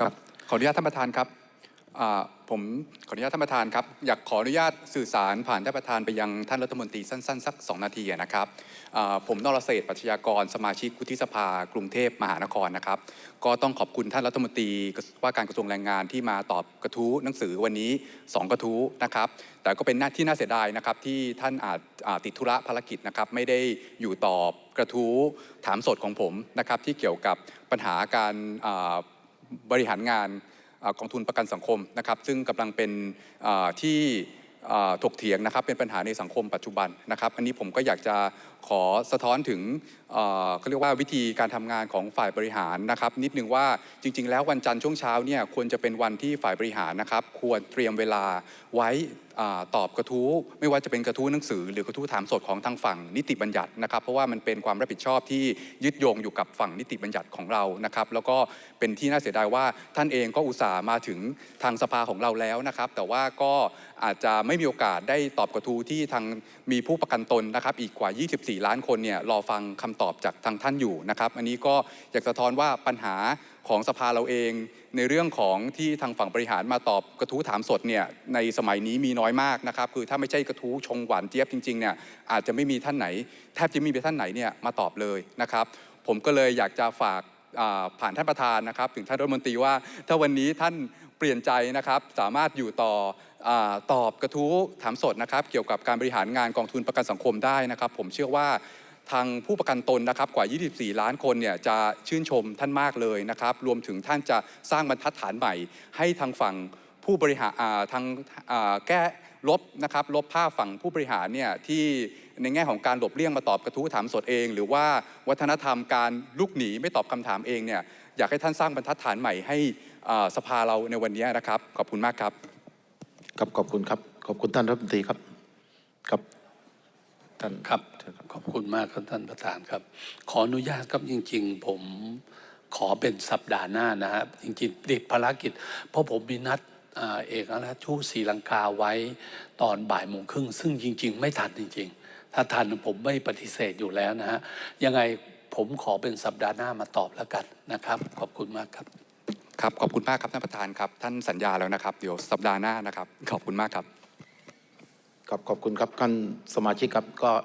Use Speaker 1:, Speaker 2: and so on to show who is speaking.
Speaker 1: ครับขออนุญาตท่านประธานครับอ่าผมขออนุญาตท่านประธานครับอยากขออนุญาตสื่อสารผ่านท่านประธานไปยังท่านรัฐมนตรีสั้นๆสัก2นาทีอะนะครับอ่าผมนรเศรษฐ์ปัชญากร สมาชิกวุฒิสภากรุงเทพมหานครนะครับ ก็ต้องขอบคุณท่านรัฐมนตรีว่าการกระทรวงแรงงานที่มาตอบกระทู้หนังสือวันนี้ 2 กระทู้นะครับ แต่ก็เป็นหน้าที่น่าเสียดายนะครับที่ท่านอาจอ่าติดธุระภารกิจนะครับไม่ได้อยู่ตอบกระทู้ถามสดของผมนะครับที่เกี่ยวกับปัญหาการอ่า บริหารงานอ่อกองทุนประกันสังคมนะครับ ซึ่งกำลังเป็นที่ถกเถียงนะครับเป็นปัญหาในสังคมปัจจุบันนะครับ อันนี้ผมก็อยากจะขอสะท้อนถึงเขาเรียกว่าวิธีการทำงานของฝ่ายบริหารนะครับ นิดนึงว่าจริง ๆ แล้ววันจันทร์ช่วงเช้าเนี่ยควรจะเป็นวันที่ฝ่ายบริหารนะครับ ควรเตรียมเวลาไว้ตอบกระทู้ไม่ว่าจะเป็นกระทู้หนังสือ หรือกระทู้ถามสดของทางฝั่งนิติบัญญัตินะครับ เพราะว่ามันเป็นความรับผิดชอบที่ยึดโยงอยู่กับฝั่งนิติบัญญัติของเรานะครับ แล้วก็เป็นที่น่าเสียดายว่าท่านเองก็อุตส่าห์มาถึงทางสภาของเราแล้วนะครับ แต่ว่าก็อาจจะไม่มีโอกาสได้ตอบกระทู้ที่ทางมีผู้ประกันตนนะครับ อีกกว่า 24 ล้านคนเนี่ยรอฟังคำตอบจากทางท่านอยู่นะครับ อันนี้ก็อยากสะท้อนว่าปัญหาของสภาเราเอง ในเรื่องของที่ทางฝั่งบริหารมาตอบกระทู้ถามสดเนี่ยในสมัยนี้มีน้อยมากนะครับคือถ้าไม่ใช่กระทู้ชงหวานเจี๊ยบจริงๆเนี่ยอาจจะไม่มีท่านไหน แทบจะไม่มีท่านไหนเนี่ยมาตอบเลยนะครับ ผมก็เลยอยากจะฝากผ่านท่านประธานนะครับ ถึงท่านรัฐมนตรีว่า ถ้าวันนี้ท่านเปลี่ยนใจนะครับสามารถอยู่ต่ออตอบกระทู้ถามสดนะครับ เกี่ยวกับการบริหารงานกองทุนประกันสังคมได้นะครับ ผมเชื่อว่า ทางผู้ประกันตนนะครับกว่า 24 ล้านคนเนี่ยจะชื่นชมท่านมากเลยนะครับ รวมถึงท่านจะสร้างบรรทัดฐานใหม่ ให้ทางฝั่งผู้บริหารทางแก้ลบนะครับลบภาพฝั่งผู้บริหารเนี่ยที่ในแง่ของการหลบเลี่ยงมาตอบกระทู้ถามสดเอง หรือว่าวัฒนธรรมการลุกหนีไม่ตอบคำถามเองเนี่ยอยากให้ท่านสร้างบรรทัดฐานใหม่ให้สภาเราในวันนี้นะครับ ขอบคุณมากครับ
Speaker 2: ครับขอบคุณครับ ขอบคุณท่านรัฐมนตรีครับครับ ท่าน
Speaker 3: ครับ
Speaker 2: เชิญครับ
Speaker 3: ขอบคุณมากครับท่านประธานครับ ขออนุญาตครับจริง ๆ ผมขอเป็นสัปดาห์หน้านะครับจริงๆติดภารกิจ เพราะผมมีนัดอ่าเอกอัครราชทูตศรีลังกาไว้ตอนบ่ายโมงครึ่ง ซึ่งจริง ๆ ไม่ทันจริง ๆ ถ้าทันผมไม่ปฏิเสธอยู่แล้วนะฮะยังไงผมขอเป็นสัปดาห์หน้ามาตอบแล้วกันนะครับ ขอบคุณมากครับ
Speaker 1: ครับขอบคุณมากครับท่านประธานครับ ท่านสัญญาแล้วนะครับ เดี๋ยวสัปดาห์หน้านะครับ ขอบคุณมากครับ
Speaker 2: ครับขอบคุณครับท่านสมาชิกครับก็